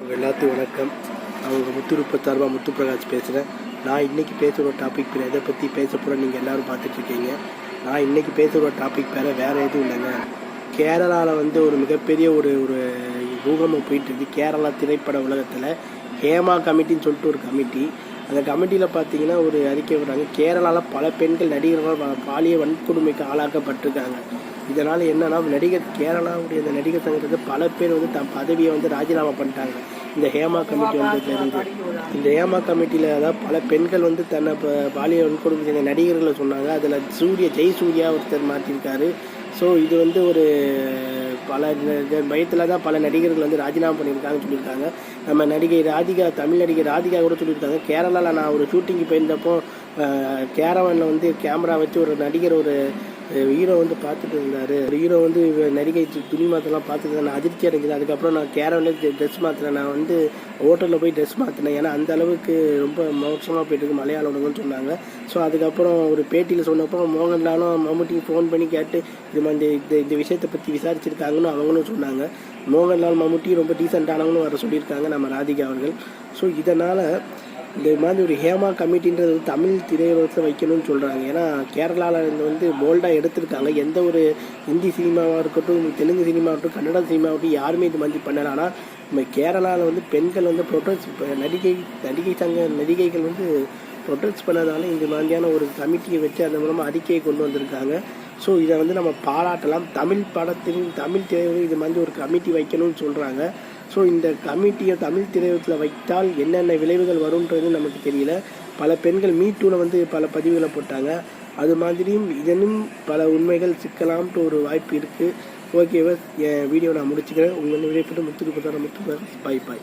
உங்க எல்லாத்தையும் வணக்கம். நான் உங்கள் முத்துருப்ப சார்பாக முத்து பிரகாஷ் பேசுகிறேன் நான் இன்றைக்கி பேசுகிற டாபிக் பேர் எதை பற்றி பேச போகிறேன் நீங்கள் எல்லோரும் பார்த்துட்ருக்கீங்க. நான் இன்றைக்கி பேசுகிற டாபிக் பேர வேறு எதுவும் இல்லைங்க. கேரளாவில் வந்து ஒரு மிகப்பெரிய ஒரு ஒரு பூகம்பம் போயிட்டு இருக்குது கேரளா திரைப்பட உலகத்தில் ஹேமா கமிட்டின்னு சொல்லிட்டு ஒரு கமிட்டி அந்த கமிட்டியில் பார்த்தீங்கன்னா ஒரு அறிக்கை விடுறாங்க. கேரளாவில் பல பெண்கள் நடிகர்கள் பாலிய வன்கொடுமைக்கு ஆளாக்கப்பட்டிருக்காங்க. இதனால் என்னன்னா நடிகர் கேரளாவுடைய இந்த நடிகர் சங்கத்தை பல பேர் வந்து தம் பதவியை வந்து ராஜினாமா பண்ணிட்டாங்க. இந்த ஹேமா கமிட்டி வந்ததுலேருந்து. இந்த ஹேமா கமிட்டியில் அதாவது பல பெண்கள் வந்து தன்னை இப்போ பாலியல் வன்கொடுமை செய்த நடிகர்களை சொன்னாங்க. அதில் சூரிய ஜெய் சூர்யா ஒருத்தர் மாற்றிருக்காரு ஸோ இது வந்து ஒரு பல பயத்தில் தான் பல நடிகர்கள் வந்து ராஜினாமா பண்ணியிருக்காங்கன்னு சொல்லியிருக்காங்க. நம்ம நடிகை ராதிகா தமிழ் நடிகை ராதிகா கூட சொல்லியிருக்காங்க. கேரளாவில் நான் ஒரு ஷூட்டிங்கு போயிருந்தப்போ கேரவனில் வந்து கேமரா வச்சு ஒரு நடிகர் ஒரு ஹீரோ வந்து பார்த்துட்டு இருந்தார். ஹீரோ வந்து நடிகை துணி மாற்றலாம் பார்த்துட்டு நான் அதிர்ச்சி அடைஞ்சது. அதுக்கப்புறம் நான் கேரவனில் ட்ரெஸ் மாற்றினேன் நான் வந்து ஹோட்டலில் போய் ட்ரெஸ் மாற்றினேன் ஏன்னா அந்த அளவுக்கு ரொம்ப மோசமாக போயிட்டு இருக்கு மலையாள உணவுன்னு சொன்னாங்க. ஸோ அதுக்கப்புறம் ஒரு பேட்டியில் சொன்னப்போ மோகன்லாலும் மம்முட்டிக்கு ஃபோன் பண்ணி கேட்டு இது மாதிரி இந்த- இந்த இந்த விஷயத்தை பற்றி விசாரிச்சிருக்காங்கன்னு அவங்களும் சொன்னாங்க. மோகன்லால் மம்முட்டி ரொம்ப டீசெண்டானவங்களும் வர சொல்லியிருக்காங்க நம்ம ராதிகா அவர்கள். ஸோ இதனால் இந்த மாதிரி ஒரு ஹேமா கமிட்டின்றது வந்து தமிழ் திரையுலகத்தில் வைக்கணும்னு சொல்கிறாங்க ஏன்னா கேரளாவில் இருந்து வந்து போல்டாக எடுத்திருக்காங்க. எந்த ஒரு ஹிந்தி சினிமாவாக இருக்கட்டும் தெலுங்கு சினிமாவாகட்டும் கன்னட சினிமாவாகட்டும் யாருமே இது மாதிரி பண்ணலை. ஆனால் நம்ம கேரளாவில் வந்து பெண்கள் வந்து ப்ரொட்டஸ்ட் நடிகை நடிகை சங்க நடிகைகள் வந்து ப்ரொட்டஸ்ட் பண்ணதால இந்த மாதிரியான ஒரு கமிட்டியை வச்சு அதன் மூலமாக அறிக்கையை கொண்டு வந்திருக்காங்க. ஸோ இதை வந்து நம்ம பாராட்டலாம். தமிழ் படத்தின் தமிழ் தேவை இது மாதிரி ஒரு கமிட்டி வைக்கணும்னு சொல்கிறாங்க ஸோ இந்த கமிட்டியை தமிழ் திரைப்படத்தில் வைத்தால் என்னென்ன விளைவுகள் வரும்ன்றது நமக்கு தெரியல. பல பெண்கள் மீட்டூவில் வந்து பல பதிவுகளை போட்டாங்க. அது மாதிரியும் இதனும் பல உண்மைகள் சிக்கலாம்ட்டு ஒரு வாய்ப்பு இருக்குது ஓகேவா என் வீடியோ நான் முடிச்சுக்கிறேன். உங்கள் விடைபெற்று முத்துக்கு முத்து பாய் பாய்